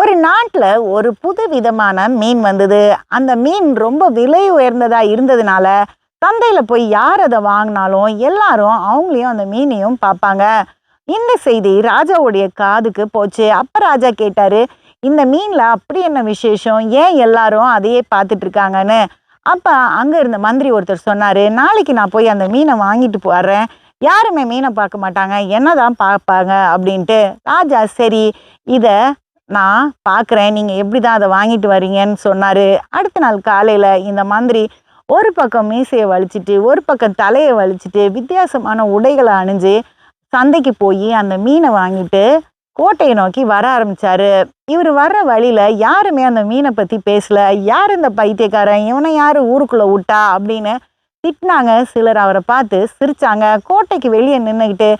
ஒரு நாட்டில் ஒரு புது விதமான மீன் வந்தது. அந்த மீன் ரொம்ப விலை உயர்ந்ததாக இருந்ததுனால சந்தையில் போய் யார் அதை வாங்கினாலும் எல்லாரும் அவங்களையும் அந்த மீனையும் பார்ப்பாங்க. இந்த செய்தி ராஜாவுடைய காதுக்கு போச்சு. அப்போ ராஜா கேட்டார் இந்த மீனில் அப்படி என்ன விசேஷம்? ஏன் எல்லாரும் அதையே பார்த்துட்டு இருக்காங்கன்னு? அங்கே இருந்த மந்திரி ஒருத்தர் சொன்னார் நாளைக்கு நான் போய் அந்த மீனை வாங்கிட்டு போடுறேன் யாருமே மீனை பார்க்க மாட்டாங்க. என்னதான் பார்ப்பாங்க? அப்படின்ட்டு. ராஜா சரி இதை நான் பார்க்குறேன் நீங்கள் எப்படி தான் அதை வாங்கிட்டு வரீங்கன்னு சொன்னார். அடுத்த நாள் காலையில் இந்த மந்திரி ஒரு பக்கம் மீசையை வலிச்சிட்டு ஒரு பக்கம் தலையை வலிச்சிட்டு வித்தியாசமான உடைகளை அணிஞ்சு சந்தைக்கு போய் அந்த மீனை வாங்கிட்டு கோட்டையை நோக்கி வர ஆரம்பிச்சாரு. இவர் வர்ற வழியில் யாருமே அந்த மீனை பற்றி பேசல. யார் இந்த பைத்தியக்காரன்? இவனை யார் ஊருக்குள்ளே விட்டா? அப்படின்னு திட்டினாங்க. சிலர் அவரை பார்த்து சிரிச்சாங்க. கோட்டைக்கு வெளியே நின்றுக்கிட்டு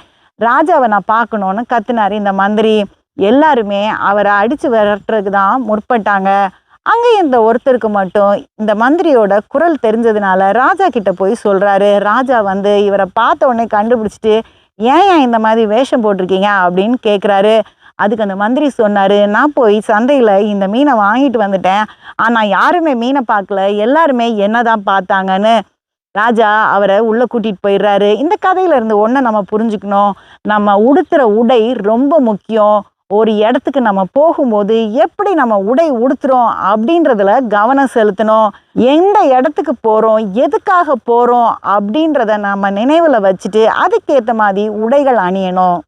ராஜாவை நான் பார்க்கணுன்னு கத்துனார் இந்த மந்திரி. எல்லாருமே அவரை அடித்து விரட்டுறதுக்கு தான் முற்பட்டாங்க. அங்கே இந்த ஒருத்தருக்கு மட்டும் இந்த மந்திரியோட குரல் தெரிஞ்சதுனால ராஜா கிட்ட போய் சொல்கிறாரு ராஜா வந்து இவரை பார்த்த உடனே கண்டுபிடிச்சிட்டு ஏன் ஏன் இந்த மாதிரி வேஷம் போட்டிருக்கீங்க? அப்படின்னு கேட்குறாரு அதுக்கு அந்த மந்திரி சொன்னார் நான் போய் சந்தையில் இந்த மீனை வாங்கிட்டு வந்துட்டேன். ஆனால் யாருமே மீனை பார்க்கல. எல்லாருமே என்ன தான் பார்த்தாங்கன்னு. ராஜா அவரை உள்ளே கூட்டிகிட்டு போயிடுறாரு. இந்த கதையிலேருந்து ஒன்றை நம்ம புரிஞ்சுக்கணும். நம்ம உடுத்துகிற உடை ரொம்ப முக்கியம். ஒரு இடத்துக்கு நம்ம போகும்போது எப்படி நம்ம உடை உடுத்துறோம் அப்படின்றதுல கவனம் செலுத்தணும். எந்த இடத்துக்கு போகிறோம் எதுக்காக போகிறோம் அப்படின்றத நம்ம நினைவில் வச்சுட்டு அதுக்கேற்ற மாதிரி உடைகள் அணியணும்.